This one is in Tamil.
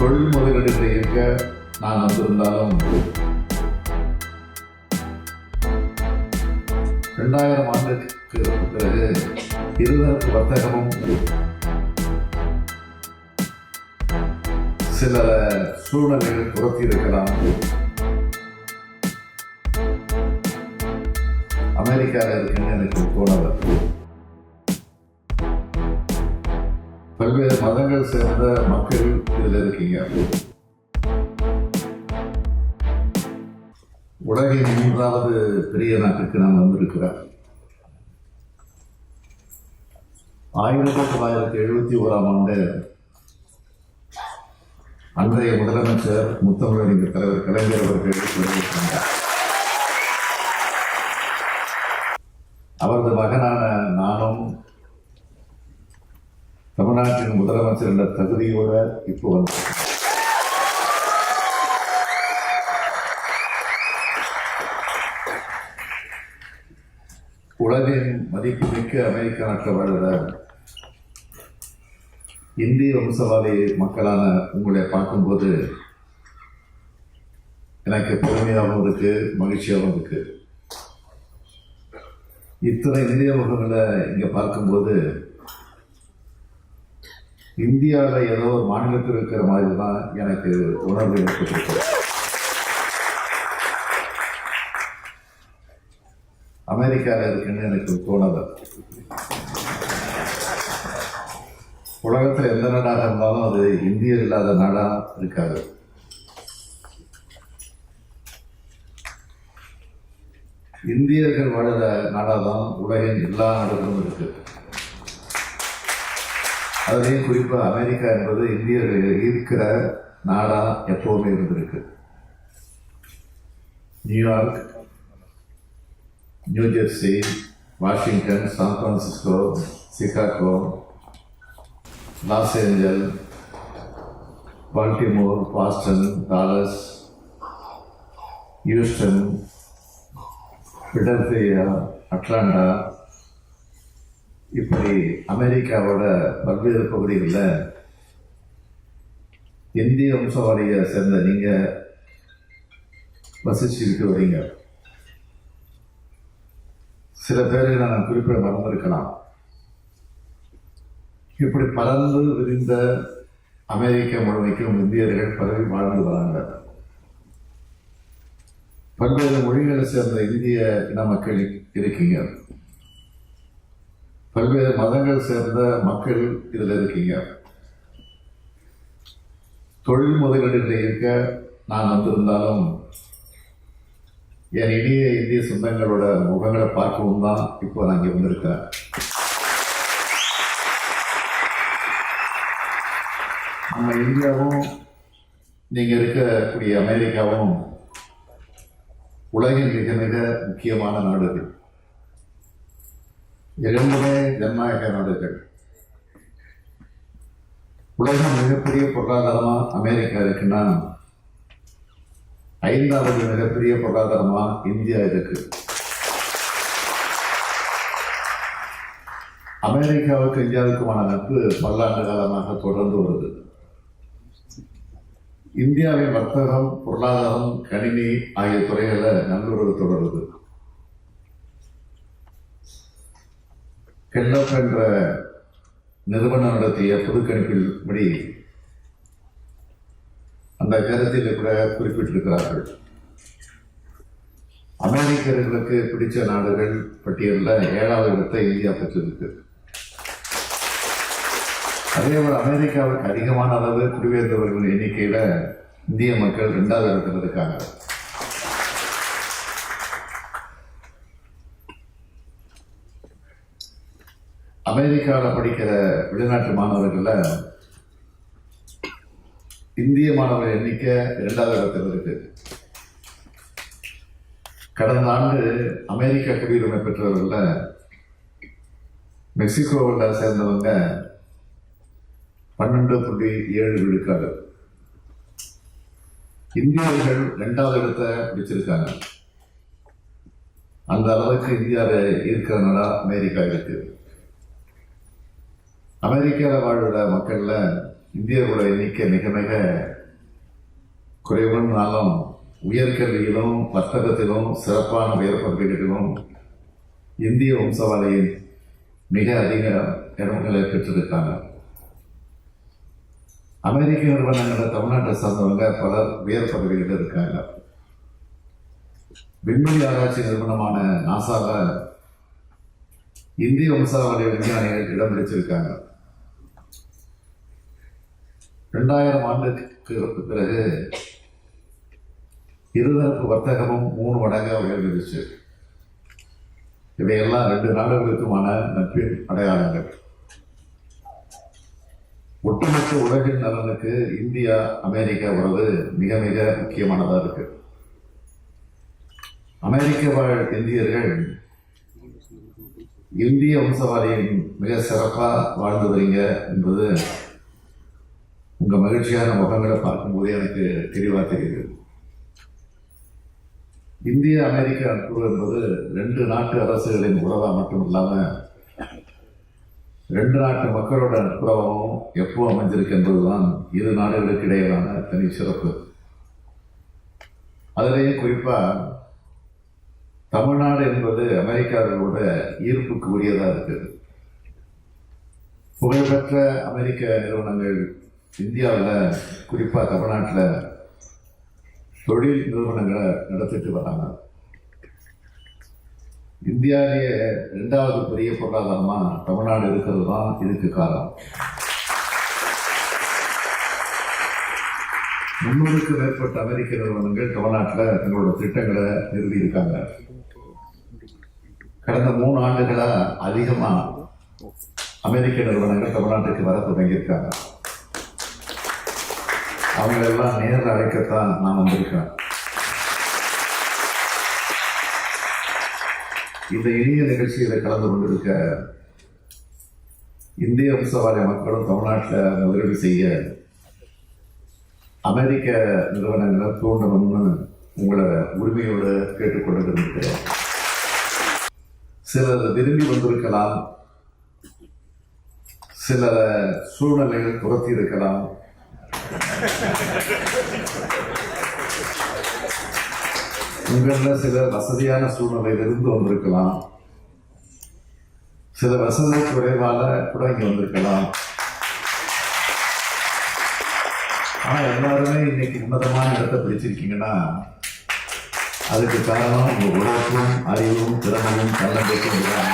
தொழில் முதலீடு இயக்க நான் வந்திருந்தாலும். இரண்டாயிரம் ஆண்டுக்கு பிறகு இருதரப்பு வர்த்தகமும் சில சூழ்நிலைகள் புறத்தி இருக்கலாம் அமெரிக்காவில் இருக்குன்னு எனக்கு தோணலை பல்வேறு மதங்கள் சேர்ந்த மக்கள் இதில் இருக்கீங்க. உலகின் மூன்றாவது பெரிய நாட்டுக்கு நான் வந்திருக்கிறார் ஆயிரத்தி தொள்ளாயிரத்தி எழுபத்தி ஓராம் ஆண்டு அன்றைய முதலமைச்சர் முத்தமிழறிஞர் தலைவர் கலைஞர் அவர்கள் வெளியிட்டார். அவரது மகனான தமிழ்நாட்டின் முதலமைச்சர் என்ற தகுதியோட இப்போ வந்து உலகின் மதிப்புமிக்க அமெரிக்க நாட்டில் வாழ்கிற இந்திய வம்சவாதி மக்களான உங்களை பார்க்கும்போது எனக்கு பெருமையாகவும் இருக்கு மகிழ்ச்சியாகவும் இருக்கு. இத்தனை இந்திய முகங்களை இங்க பார்க்கும்போது இந்தியாவில் ஏதோ ஒரு மாநிலத்தில் இருக்கிற மாதிரி தான் எனக்கு உணர்வு ஏற்பட்டிருக்கு அமெரிக்காவில் இருக்குன்னு எனக்கு தோணலை. உலகத்தில் எந்த நாடாக இருந்தாலும் அது இந்தியர் இல்லாத நாடாக இருக்காது. இந்தியர்கள் வாழுற நாடாக தான் உலகின் எல்லா நாடுகளும் இருக்கு. அதுலேயும் குறிப்பாக அமெரிக்கா என்பது இந்தியர்கள் இருக்கிற நாடா எப்பவுமே இருந்திருக்கு New York New Jersey Washington San Francisco Chicago Los Angeles Baltimore Boston Dallas Houston Philadelphia Atlanta இப்படி அமெரிக்காவோட பல்வேறு பகுதிகளில் இந்திய வம்சவாளியை சேர்ந்த நீங்கள் வசிச்சுக்கிட்டு வரீங்க. சில பேரை நான் குறிப்பிட மறந்திருக்கலாம் இப்படி பறந்து விரிந்த அமெரிக்கா முழுமைக்கும் இந்தியர்கள் பரவி வாழ்ந்து வராங்க. பல்வேறு மொழிகளை சேர்ந்த இந்திய இன மக்கள் இருக்கீங்க. பல்வேறு மதங்கள் சேர்ந்த மக்கள் இதில் இருக்கீங்க. தொழில் முதலீடுகளை இருக்க நான் வந்திருந்தாலும் என் இனிய இந்திய சொந்தங்களோட முகங்களை பார்க்கவும் தான் இப்போ நான் இங்கே வந்திருக்கேன் நம்ம இந்தியாவும் நீங்கள் இருக்கக்கூடிய அமெரிக்காவும் உலகின் மிக மிக முக்கியமான நாடுகள். இரண்டுமே ஜனநாயக நாடுகள். உலகம் மிகப்பெரிய பொருளாதாரமா அமெரிக்கா இருக்குன்னா ஐந்தாவது மிகப்பெரிய பொருளாதாரமா இந்தியா இருக்கு. அமெரிக்காவுக்கு இந்தியாவுக்குமான நட்பு பல்லாண்டு காலமாக தொடர்ந்து வருது. இந்தியாவின் வர்த்தகம் பொருளாதாரம் கணினி ஆகிய துறைகளில் நல்லுறவு தொடருது. கெல்லப் என்ற நிறுவனம் நடத்திய பொதுக்கணிப்பில் படி அந்த கருத்தில் கூட குறிப்பிட்டிருக்கிறார்கள். அமெரிக்கர்களுக்கு பிடிச்ச நாடுகள் பட்டியலில் ஏழாவது இடத்தை இந்தியா பெற்றிருக்கு. அதே போல அமெரிக்காவுக்கு அதிகமான அளவு குடிபெயர்ந்தவர்கள் எண்ணிக்கையில் இந்திய மக்கள் ரெண்டாவது இடத்துல இருக்காங்க. அமெரிக்காவில் படிக்கிற வெளிநாட்டு மாணவர்களில் இந்திய மாணவர் எண்ணிக்கை இரண்டாவது இடத்தில் இருக்கு. கடந்த ஆண்டு அமெரிக்க குடியுரிமை பெற்றவர்கள மெக்சிகோவில் சேர்ந்தவங்க பன்னெண்டு புள்ளி ஏழு விழுக்காடு. இந்தியர்கள் ரெண்டாவது இடத்தை பிடிச்சிருக்காங்க. அந்த அளவுக்கு இந்தியாவில் இருக்கிற நாடா அமெரிக்கா இருக்கு. அமெரிக்காவில் வாழ்கிற மக்களில் இந்தியர்களோட எண்ணிக்கை மிக மிக குறைவுனாலும் உயர்கல்வியிலும் வர்த்தகத்திலும் சிறப்பான உயர் பதவிகளிலும் இந்திய வம்சவாளியின் மிக அதிக இடங்களை பெற்றிருக்காங்க. அமெரிக்க நிறுவனங்களில் தமிழ்நாட்டை சார்ந்தவங்க பலர் உயர் பதவிகளில் இருக்காங்க. விண்வெளி ஆராய்ச்சி நிறுவனமான நாசாவில் இந்திய வம்சாவளி விஞ்ஞானிகள் இடம் பிடிச்சிருக்காங்க. ரெண்டாயிரம் ஆண்டுக்கு பிறகு இருதரப்பு வர்த்தகமும் மூணு மடங்காக உயர்ந்துருச்சு. இவையெல்லாம் ரெண்டு நாடுகளுக்குமான நட்பின் அடையாளங்கள். ஒட்டுமொத்த உலகின் நலனுக்கு இந்தியா அமெரிக்கா உறவு மிக மிக முக்கியமானதா இருக்கு. அமெரிக்க வாழ் இந்தியர்கள் இந்திய வம்சவாளியின் மிக சிறப்பா வாழ்ந்து வரீங்க என்பது உங்க மகிழ்ச்சியான முகங்களை பார்க்கும்போது எனக்கு தெளிவா தெரியுது இந்திய அமெரிக்க நட்பு என்பது ரெண்டு நாட்டு அரசுகளின் உறவா மட்டும் இல்லாம ரெண்டு நாட்டு மக்களோட நட்புறவும் எப்போ அமைஞ்சிருக்கு என்பதுதான் இரு நாடுகளுக்கு இடையிலான தனி சிறப்பு. அதிலேயே குறிப்பா தமிழ்நாடு என்பது அமெரிக்காவினோட ஈர்ப்புக்கு உரியதா இருக்குது. புகழ்பெற்ற அமெரிக்க நிறுவனங்கள் இந்தியாவில் குறிப்பா தமிழ்நாட்டில் தொழில் நிறுவனங்களை நடத்திட்டு வராங்க இந்தியாவிலேயே ரெண்டாவது பெரிய பொருளாதாரமாக தமிழ்நாடு இருக்கிறது தான் இதுக்கு காரணம். முன்னூறுக்கு மேற்பட்ட அமெரிக்க நிறுவனங்கள் தமிழ்நாட்டில் தங்களோட திட்டங்களை நிறுவியிருக்காங்க. கடந்த மூணு ஆண்டுகளா அதிகமா அமெரிக்க நிறுவனங்கள் தமிழ்நாட்டுக்கு வர தொடங்கியிருக்காங்க. அவங்களெல்லாம் நேரில் அழைக்கத்தான் நான் வந்திருக்கேன். இந்த இனிய நிகழ்ச்சியில் கலந்து கொண்டிருக்க இந்திய வம்சவாரிய மக்களும் தமிழ்நாட்டில் முதலீடு செய்ய அமெரிக்க நிறுவனங்களை தூண்டணும்னு உங்களை உரிமையோடு கேட்டுக்கொண்டு சில சிலர் விரும்பி வந்திருக்கலாம் சில சூழ்நிலைகள் துரத்தி இருக்கலாம் உங்களில் சில வசதியான சூழ்நிலையிலிருந்து வந்திருக்கலாம். சில வசதி குறைவால கூட இங்க வந்திருக்கலாம். ஆனா எல்லாருமே இன்னைக்கு உன்னதமான இடத்தை பிடிச்சிருக்கீங்கன்னா அதுக்கு காரணம் உங்க உழைப்பும் அறிவும் திறமையும் தன்னம்பிக்கையும் தான்